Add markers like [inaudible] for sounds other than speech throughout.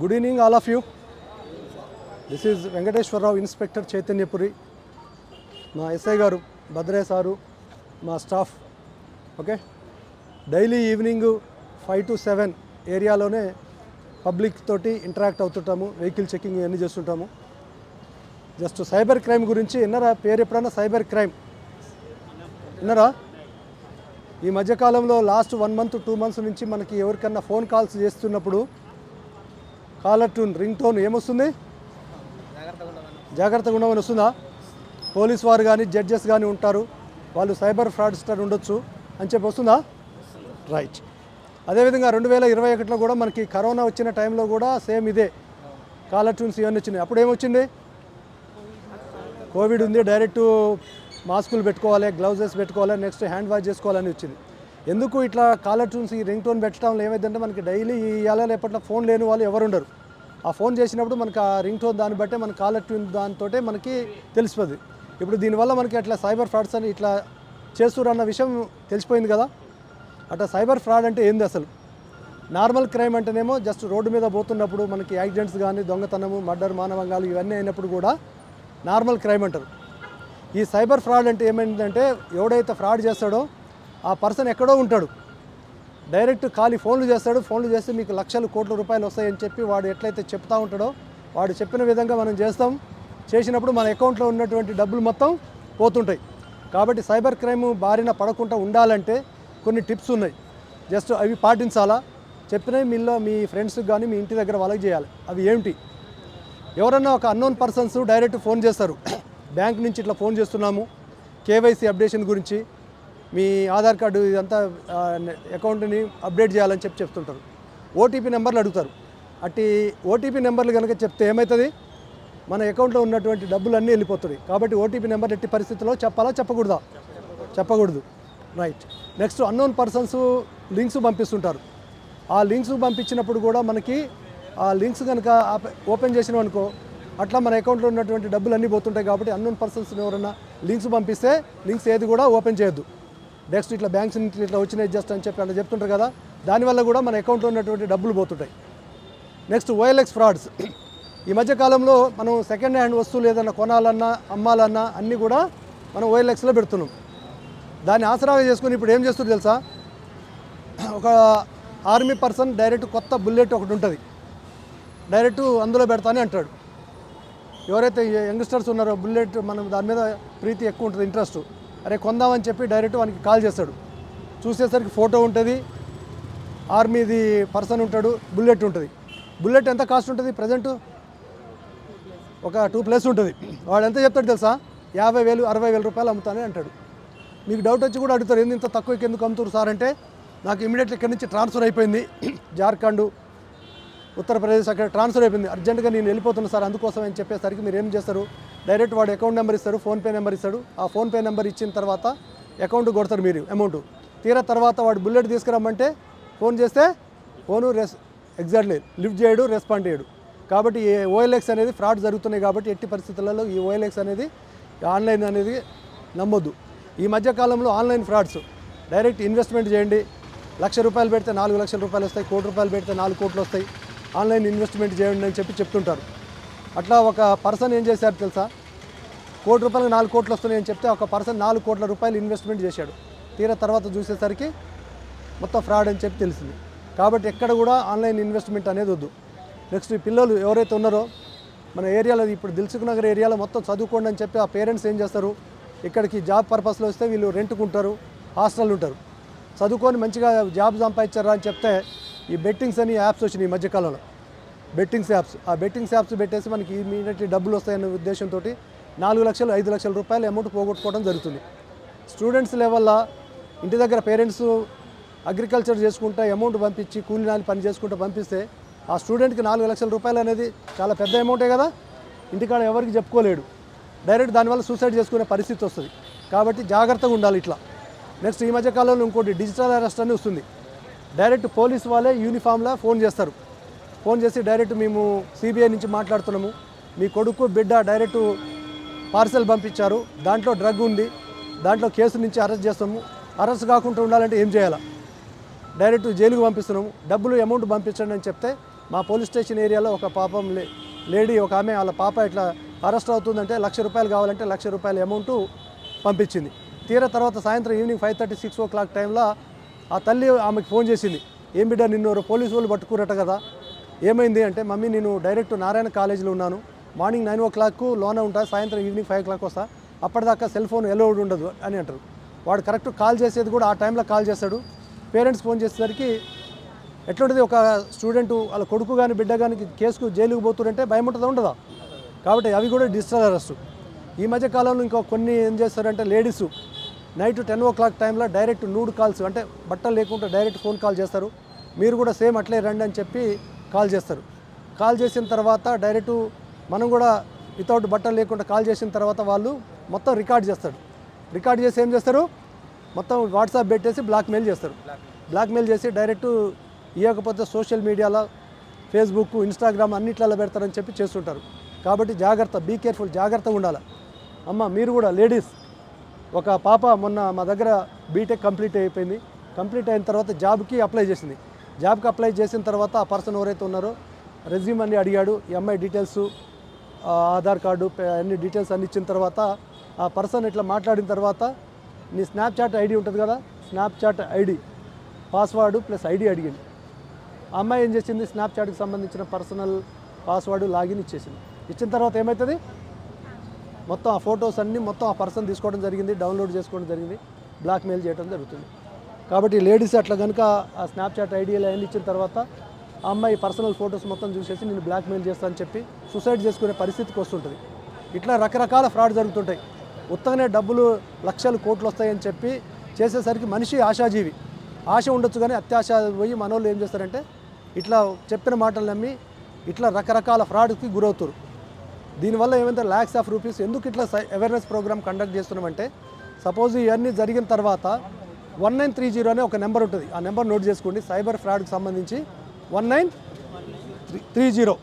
Good evening all of you this is Venkateswararao inspector Chaitanyapuri మా SI గారు Bhadraiah sir మా staff okay daily evening five to seven ఏరియాలోనే public తోటి interact అవుతుంటాము vehicle checking ఇవన్నీ చేస్తుంటాము. జస్ట్ సైబర్ క్రైమ్ గురించి విన్నారా? పేరు ఎప్పుడన్నా సైబర్ క్రైమ్ విన్నారా? ఈ మధ్యకాలంలో last one month two months నుంచి మనకి ఎవరికన్నా ఫోన్ కాల్స్ చేస్తున్నప్పుడు కాలర్ ట్యూన్ రింగ్ టోన్ ఏమొస్తుంది? జాగ్రత్తగా ఉండమని వస్తుందా? పోలీస్ వారు కానీ జడ్జెస్ కానీ ఉంటారు. వాళ్ళు సైబర్ ఫ్రాడ్స్టర్ ఉండొచ్చు అని చెప్పి వస్తుందా? రైట్. అదేవిధంగా రెండు వేల ఇరవై ఒకటిలో కూడా మనకి కరోనా వచ్చిన టైంలో కూడా సేమ్ ఇదే కాలర్ ట్యూన్స్ ఇవన్నీ వచ్చినాయి. అప్పుడు ఏమొచ్చింది? కోవిడ్ ఉంది డైరెక్ట్ మాస్కులు పెట్టుకోవాలి గ్లౌజెస్ పెట్టుకోవాలి నెక్స్ట్ హ్యాండ్ వాష్ చేసుకోవాలని వచ్చింది. ఎందుకు ఇట్లా కాలర్ ట్యూన్స్ ఈ రింగ్ టోన్ పెట్టడం ఏమైందంటే మనకి డైలీ ఇవాళ రేపట్లో ఫోన్ లేని వాళ్ళు ఎవరు ఉండరు. ఆ ఫోన్ చేసినప్పుడు మనకి ఆ రింగ్ టోన్ దాన్ని బట్టే మన కాలర్ ట్యూన్ దాంతో మనకి తెలిసిపోద్ది. ఇప్పుడు దీనివల్ల మనకి అట్లా సైబర్ ఫ్రాడ్స్ అని ఇట్లా చేస్తున్నారు అన్న విషయం తెలిసిపోయింది కదా. అట్లా సైబర్ ఫ్రాడ్ అంటే ఏంది అసలు? నార్మల్ క్రైమ్ అంటేనేమో జస్ట్ రోడ్డు మీద పోతున్నప్పుడు మనకి యాక్సిడెంట్స్ కానీ దొంగతనము మర్డర్ మానవంగాలు ఇవన్నీ అయినప్పుడు కూడా నార్మల్ క్రైమ్ అంటారు. ఈ సైబర్ ఫ్రాడ్ అంటే ఏమైందంటే ఎవడైతే ఫ్రాడ్ చేస్తాడో ఆ పర్సన్ ఎక్కడో ఉంటాడు. డైరెక్ట్ ఖాళీ ఫోన్లు చేస్తాడు. ఫోన్లు చేస్తే మీకు లక్షలు కోట్ల రూపాయలు వస్తాయని చెప్పి వాడు ఎట్లయితే చెప్తా ఉంటాడో వాడు చెప్పిన విధంగా మనం చేస్తాం. చేసినప్పుడు మన అకౌంట్లో ఉన్నటువంటి డబ్బులు మొత్తం పోతుంటాయి. కాబట్టి సైబర్ క్రైమ్ బారిన పడకుండా ఉండాలంటే కొన్ని టిప్స్ ఉన్నాయి. జస్ట్ అవి పాటించాలా? చెప్పినవి మీలో మీ ఫ్రెండ్స్కి కానీ మీ ఇంటి దగ్గర వాళ్ళకి చేయాలి. అవి ఏమిటి? ఎవరన్నా ఒక అన్నోన్ పర్సన్స్ డైరెక్ట్ ఫోన్ చేస్తారు. బ్యాంక్ నుంచి ఇట్లా ఫోన్ చేస్తున్నాము. కేవైసీ అప్డేషన్ గురించి. మీ ఆధార్ కార్డు ఇదంతా అకౌంట్ని అప్డేట్ చేయాలని చెప్పి చెప్తుంటారు. ఓటీపీ నెంబర్లు అడుగుతారు. అట్టి ఓటీపీ నెంబర్లు కనుక చెప్తే ఏమవుతుంది మన అకౌంట్లో ఉన్నటువంటి డబ్బులు అన్నీ వెళ్ళిపోతాయి కాబట్టి ఓటీపీ నెంబర్ ఎట్టి పరిస్థితిలో చెప్పాలా చెప్పకూడదా? చెప్పకూడదు. Right. Next unknown persons links పంపిస్తుంటారు. ఆ లింక్స్ పంపించినప్పుడు కూడా మనకి ఆ లింక్స్ కనుక ఓపెన్ చేసినాం అనుకో అట్లా మన అకౌంట్లో ఉన్నటువంటి డబ్బులు అన్నీ పోతుంటాయి కాబట్టి అన్నోన్ పర్సన్స్ ఎవరన్నా లింక్స్ పంపిస్తే లింక్స్ ఏది కూడా ఓపెన్ చేయొద్దు. నెక్స్ట్ ఇట్లా బ్యాంక్స్ నుంచి ఇట్లా వచ్చినాయి జస్ట్ అని చెప్పి అట్లా చెప్తుంటారు కదా దానివల్ల కూడా మన అకౌంట్లో ఉన్నటువంటి డబ్బులు పోతుంటాయి. నెక్స్ట్ ఓఎల్ఎక్స్ ఫ్రాడ్స్ ఈ మధ్యకాలంలో మనం సెకండ్ హ్యాండ్ వస్తువులు ఏదైనా కొనాలన్నా అమ్మాలన్నా అన్నీ కూడా మనం ఓఎల్ఎక్స్లో పెడుతున్నాం. దాన్ని ఆసరాగా చేసుకుని ఇప్పుడు ఏం చేస్తుంది తెలుసా? ఒక ఆర్మీ పర్సన్ డైరెక్ట్ కొత్త బుల్లెట్ ఒకటి ఉంటుంది. డైరెక్ట్ అందులో పెడతానే అంటాడు. ఎవరైతే యంగ్స్టర్స్ ఉన్నారో బుల్లెట్ మనం దాని మీద ప్రీతి ఎక్కువ ఉంటుంది ఇంట్రెస్ట్ అరే కొందామని చెప్పి డైరెక్ట్ వానికి కాల్ చేస్తాడు. చూసేసరికి ఫోటో ఉంటుంది. ఆర్మీది పర్సన్ ఉంటాడు. బుల్లెట్ ఉంటుంది. బుల్లెట్ ఎంత కాస్ట్ ఉంటుంది ప్రజెంట్? ఒక టూ ప్లస్ ఉంటుంది. వాడు ఎంత చెప్తాడు తెలుసా? యాభై వేలు అరవై వేల రూపాయలు అమ్ముతానే అంటాడు. మీకు డౌట్ వచ్చి కూడా అడుగుతారు. ఏంది ఇంత తక్కువకి ఎందుకు అమ్ముతారు సార్? అంటే నాకు ఇమీడియట్లీ ఇక్కడి నుంచి ట్రాన్స్ఫర్ అయిపోయింది. [clears throat] జార్ఖండ్ ఉత్తరప్రదేశ్ అక్కడ ట్రాన్స్ఫర్ అయిపోయింది. అర్జెంటుగా నేను వెళ్ళిపోతున్నా సార్ అందుకోసం అని చెప్పేసరికి మీరు ఏం చేస్తారు? డైరెక్ట్ వాడు అకౌంట్ నెంబర్ ఇస్తారు ఫోన్పే నెంబర్ ఇస్తాడు. ఆ ఫోన్పే నెంబర్ ఇచ్చిన తర్వాత అకౌంట్ కొడతారు మీరు అమౌంట్. తీరా తర్వాత వాడు బుల్లెట్ తీసుకురమ్మంటే ఫోన్ చేస్తే ఫోను రెస్ ఎగ్జాక్ట్లీ లిఫ్ట్ చేయడు రెస్పాండ్ చేయడు. కాబట్టి ఈ ఓఎల్ఎక్స్ అనేది ఫ్రాడ్ జరుగుతున్నాయి కాబట్టి ఎట్టి పరిస్థితులలో ఈ ఓఎల్ఎక్స్ అనేది ఆన్లైన్ అనేది నమ్మొద్దు. ఈ మధ్య కాలంలో ఆన్లైన్ ఫ్రాడ్స్. డైరెక్ట్ ఇన్వెస్ట్మెంట్ చేయండి. లక్ష రూపాయలు పెడితే నాలుగు లక్షల రూపాయలు వస్తాయి కోటి రూపాయలు పెడితే నాలుగు కోట్లు వస్తాయి. ఆన్లైన్ ఇన్వెస్ట్మెంట్ చేయండి అని చెప్పి చెప్తుంటారు. అట్లా ఒక పర్సన్ ఏం చేశారు తెలుసా? కోటి రూపాయలు నాలుగు కోట్లు వస్తున్నాయి అని చెప్తే ఒక పర్సన్ నాలుగు కోట్ల రూపాయలు ఇన్వెస్ట్మెంట్ చేశాడు. తీరా తర్వాత చూసేసరికి మొత్తం ఫ్రాడ్ అని చెప్పి తెలిసింది. కాబట్టి ఎక్కడ కూడా ఆన్లైన్ ఇన్వెస్ట్మెంట్ అనేది వద్దు. నెక్స్ట్ ఈ పిల్లలు ఎవరైతే ఉన్నారో మన ఏరియాలో ఇప్పుడు దిల్సుఖ్ నగర్ ఏరియాలో మొత్తం చదువుకోండి అని చెప్పి ఆ పేరెంట్స్ ఏం చేస్తారు? ఇక్కడికి జాబ్ పర్పస్లో వస్తే వీళ్ళు రెంట్కుంటారు హాస్టల్ ఉంటారు. చదువుకొని మంచిగా జాబ్ సంపాదించారా అని చెప్తే ఈ బెట్టింగ్స్ అని యాప్స్ వచ్చినాయి ఈ మధ్యకాలంలో. Bettings apps. ఆ బెట్టింగ్స్ యాప్స్ పెట్టేసి మనకి ఇమీడియట్లీ డబ్బులు వస్తాయనే ఉద్దేశంతో నాలుగు లక్షలు ఐదు లక్షల రూపాయలు అమౌంట్ పోగొట్టుకోవడం జరుగుతుంది. స్టూడెంట్స్ లెవెల్లో ఇంటి దగ్గర పేరెంట్స్ అగ్రికల్చర్ చేసుకుంటా అమౌంట్ పంపించి కూలి నాని పని చేసుకుంటూ పంపిస్తే ఆ స్టూడెంట్కి నాలుగు లక్షల రూపాయలు అనేది చాలా పెద్ద అమౌంటే కదా? ఇంటికాడ ఎవరికి చెప్పుకోలేడు. డైరెక్ట్ దానివల్ల సూసైడ్ చేసుకునే పరిస్థితి వస్తుంది. కాబట్టి జాగ్రత్తగా ఉండాలి ఇట్లా. నెక్స్ట్ ఈ మధ్య కాలంలో ఇంకోటి డిజిటల్ అరెస్ట్ అని వస్తుంది. డైరెక్ట్ పోలీస్ వాళ్ళే యూనిఫామ్లో ఫోన్ చేస్తారు. ఫోన్ చేసి డైరెక్ట్ మేము సిబిఐ నుంచి మాట్లాడుతున్నాము. మీ కొడుకు బిడ్డ డైరెక్ట్ పార్సెల్ పంపించారు. దాంట్లో డ్రగ్ ఉంది. దాంట్లో కేసు నుంచి అరెస్ట్ చేస్తాము. అరెస్ట్ కాకుండా ఉండాలంటే ఏం చేయాలా? డైరెక్ట్ జైలుకు పంపిస్తున్నాము. డబ్బులు అమౌంట్ పంపించండి అని చెప్తే మా పోలీస్ స్టేషన్ ఏరియాలో ఒక పాపం లే లేడీ ఒక ఆమె వాళ్ళ పాప ఇట్లా అరెస్ట్ అవుతుందంటే లక్ష రూపాయలు కావాలంటే లక్ష రూపాయల అమౌంట్ పంపించింది. తీరా తర్వాత సాయంత్రం evening five thirty six o'clock టైంలో ఆ తల్లి ఆమెకు ఫోన్ చేసింది ఏం బిడ్డ నిన్ను పోలీసు వాళ్ళు పట్టుకురట కదా? ఏమైంది? అంటే మమ్మీ నేను డైరెక్ట్ నారాయణ కాలేజీలో ఉన్నాను. మార్నింగ్ నైన్ ఓ క్లాక్ లోన ఉంటా సాయంత్రం ఈవినింగ్ ఫైవ్ ఓ క్లాక్ వస్తా. అప్పటిదాకా సెల్ ఫోన్ ఎలోడ్ ఉండదు అని అంటారు. వాడు కరెక్ట్ కాల్ చేసేది కూడా ఆ టైంలో కాల్ చేస్తాడు. పేరెంట్స్ ఫోన్ చేసేసరికి ఎట్లుంటుంది? ఒక స్టూడెంట్ వాళ్ళ కొడుకు కానీ బిడ్డ కానీ కేసుకు జైలుకు పోతుందంటే భయం ఉంటుందా ఉండదా? కాబట్టి అవి కూడా డిజిటల్ అరెస్ట్. ఈ మధ్య కాలంలో ఇంకా కొన్ని ఏం చేస్తారంటే ladies night ten o'clock టైంలో డైరెక్ట్ నూడ్ కాల్స్ అంటే బట్టలు లేకుండా డైరెక్ట్ ఫోన్ కాల్ చేస్తారు. మీరు కూడా సేమ్ అట్లే రండి అని చెప్పి కాల్ చేస్తారు. కాల్ చేసిన తర్వాత డైరెక్ట్ మనం కూడా వితౌట్ బట్టలు లేకుండా కాల్ చేసిన తర్వాత వాళ్ళు మొత్తం రికార్డ్ చేస్తారు. రికార్డ్ చేసి ఏం చేస్తారు? మొత్తం వాట్సాప్ పెట్టేసి బ్లాక్మెయిల్ చేస్తారు. బ్లాక్మెయిల్ చేసి డైరెక్ట్ ఇవ్వకపోతే సోషల్ మీడియాలో ఫేస్బుక్ ఇన్స్టాగ్రామ్ అన్నిట్లలో పెడతారని చెప్పి చేస్తుంటారు. కాబట్టి జాగ్రత్త బీ కేర్ఫుల్ జాగ్రత్తగా ఉండాలి. అమ్మ మీరు కూడా లేడీస్ ఒక పాప మొన్న మా దగ్గర బీటెక్ కంప్లీట్ అయిపోయింది. కంప్లీట్ అయిన తర్వాత జాబ్కి అప్లై చేసింది. జాబ్కి అప్లై చేసిన తర్వాత ఆ పర్సన్ ఎవరైతే ఉన్నారో రెజ్యూమ్ అన్ని అడిగాడు. ఈ అమ్మాయి డీటెయిల్స్ ఆధార్ కార్డు అన్ని డీటెయిల్స్ అన్ని ఇచ్చిన తర్వాత ఆ పర్సన్ ఇట్లా మాట్లాడిన తర్వాత నీ స్నాప్చాట్ ఐడి ఉంటుంది కదా? Snapchat ID password plus ID అడిగింది. ఆ అమ్మాయి ఏం చేసింది? స్నాప్చాట్కి సంబంధించిన పర్సనల్ పాస్వర్డ్ లాగిన్ ఇచ్చేసింది. ఇచ్చిన తర్వాత ఏమవుతుంది మొత్తం ఆ ఫొటోస్ అన్నీ మొత్తం ఆ పర్సన్ తీసుకోవడం జరిగింది డౌన్లోడ్ చేసుకోవడం జరిగింది బ్లాక్మెయిల్ చేయడం జరుగుతుంది. కాబట్టి లేడీస్ అట్లా కనుక ఆ స్నాప్చాట్ ఐడియాలు అవన్నీ ఇచ్చిన తర్వాత ఆ అమ్మాయి పర్సనల్ ఫొటోస్ మొత్తం చూసేసి నేను బ్లాక్మెయిల్ చేస్తా అని చెప్పి సూసైడ్ చేసుకునే పరిస్థితికి వస్తుంటుంది. ఇట్లా రకరకాల ఫ్రాడ్ జరుగుతుంటాయి. ఉత్తగానే డబ్బులు లక్షలు కోట్లు వస్తాయని చెప్పి చేసేసరికి మనిషి ఆశాజీవి. ఆశ ఉండొచ్చు కానీ అత్యాశ పోయి మనోళ్ళు ఏం చేస్తారంటే ఇట్లా చెప్పిన మాటలు నమ్మి ఇట్లా రకరకాల ఫ్రాడ్కి గురవుతారు. దీనివల్ల ఏమైతే ల్యాక్స్ ఆఫ్ రూపీస్ ఎందుకు ఇట్లా అవేర్నెస్ ప్రోగ్రామ్ కండక్ట్ చేస్తున్నామంటే సపోజ్ ఇవన్నీ జరిగిన తర్వాత వన్ నైన్ త్రీ జీరో అనే ఒక నెంబర్ ఉంటుంది. ఆ నెంబర్ నోట్ చేసుకోండి. సైబర్ ఫ్రాడ్కి సంబంధించి one nine three zero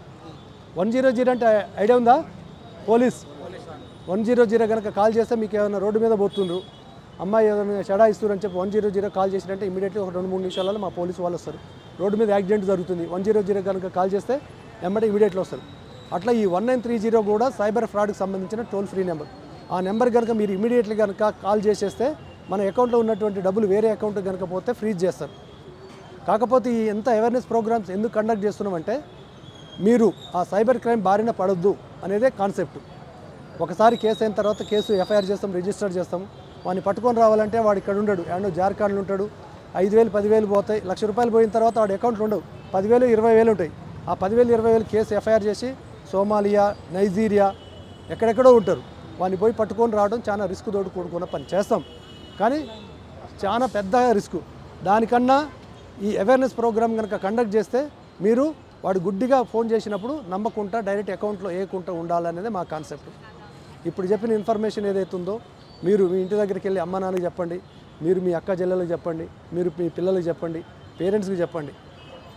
one zero zero అంటే ఐడియా ఉందా? పోలీస్. వన్ జీరో జీరో కనుక కాల్ చేస్తే మీకు ఏమైనా రోడ్డు మీద పోతుండ్రు. అమ్మాయి ఏదైనా చెడా ఇస్తున్నారని చెప్పి వన్ జీరో జీరో కాల్ చేసినంటే ఇమీడియట్లీ ఒక రెండు మూడు నిమిషాలలో మా పోలీసు వాళ్ళు వస్తారు. రోడ్డు మీద యాక్సిడెంట్ జరుగుతుంది. వన్ జీరో జీరో కనుక కాల్ చేస్తే వెంబడి ఇమీడియట్లో వస్తారు. అట్లా ఈ వన్ నైన్ త్రీ జీరో కూడా సైబర్ ఫ్రాడ్కి సంబంధించిన టోల్ ఫ్రీ నెంబర్. ఆ నెంబర్ కనుక మీరు ఇమీడియట్లీ కనుక కాల్ చేసేస్తే మన అకౌంట్లో ఉన్నటువంటి డబ్బులు వేరే అకౌంట్ కనుక పోతే ఫ్రీజ్ చేస్తారు. కాకపోతే ఈ ఎంత అవేర్నెస్ ప్రోగ్రామ్స్ ఎందుకు కండక్ట్ చేస్తున్నామంటే మీరు ఆ సైబర్ క్రైమ్ బారిన పడొద్దు అనేదే కాన్సెప్ట్. ఒకసారి కేసు అయిన తర్వాత కేసు ఎఫ్ఐఆర్ చేస్తాం రిజిస్టర్ చేస్తాం. వాడిని పట్టుకొని రావాలంటే వాడు ఇక్కడ ఉండడు. అండ్ జార్ఖండ్లో ఉంటాడు. ఐదు వేలు పదివేలు పోతాయి. లక్ష రూపాయలు పోయిన తర్వాత వాడి అకౌంట్లో ఉండవు. పదివేలు ఇరవై వేలు ఉంటాయి. ఆ పదివేలు ఇరవై వేలు కేసు ఎఫ్ఐఆర్ చేసి సోమాలియా నైజీరియా ఎక్కడెక్కడో ఉంటారు. వాడిని పోయి పట్టుకొని రావడం చాలా రిస్క్ తోడు కూడుకున్న పని చేస్తాం. కానీ చాలా పెద్ద రిస్క్. దానికన్నా ఈ అవేర్నెస్ ప్రోగ్రామ్ కనుక కండక్ట్ చేస్తే మీరు వాడు గుడ్డిగా ఫోన్ చేసినప్పుడు నమ్మకుండా డైరెక్ట్ అకౌంట్లో వేయకుండా ఉండాలనేది మా కాన్సెప్ట్. ఇప్పుడు చెప్పిన ఇన్ఫర్మేషన్ ఏదైతే ఉందో మీరు మీ ఇంటి దగ్గరికి వెళ్ళి అమ్మ నాన్నకి చెప్పండి మీరు మీ అక్క చెల్లెలకు చెప్పండి మీరు మీ పిల్లలకు చెప్పండి పేరెంట్స్కి చెప్పండి.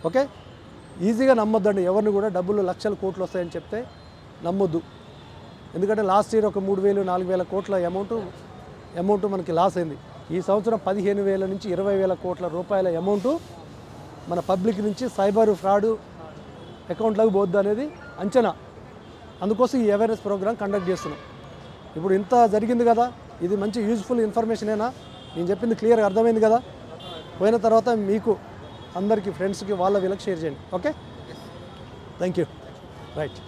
ఓకే? ఈజీగా నమ్మొద్దండి. ఎవరిని కూడా డబ్బులు లక్షల కోట్లు వస్తాయని చెప్తే నమ్మొద్దు. ఎందుకంటే లాస్ట్ ఇయర్ ఒక మూడు వేలు నాలుగు వేల కోట్ల అమౌంట్ అమౌంట్ మనకి లాస్ అయింది. ఈ సంవత్సరం పదిహేను వేల నుంచి ఇరవై వేల కోట్ల రూపాయల అమౌంట్ మన పబ్లిక్ నుంచి సైబర్ ఫ్రాడ్ అకౌంట్లోకి పోద్దు అనేది అంచనా. అందుకోసం ఈ అవేర్నెస్ ప్రోగ్రామ్ కండక్ట్ చేస్తున్నాం. ఇప్పుడు ఇంత జరిగింది కదా ఇది మంచి యూజ్ఫుల్ ఇన్ఫర్మేషనేనా? నేను చెప్పింది క్లియర్గా అర్థమైంది కదా? పోయిన తర్వాత మీకు అందరికీ ఫ్రెండ్స్కి వాళ్ళ వీళ్ళకి షేర్ చేయండి. Okay thank you right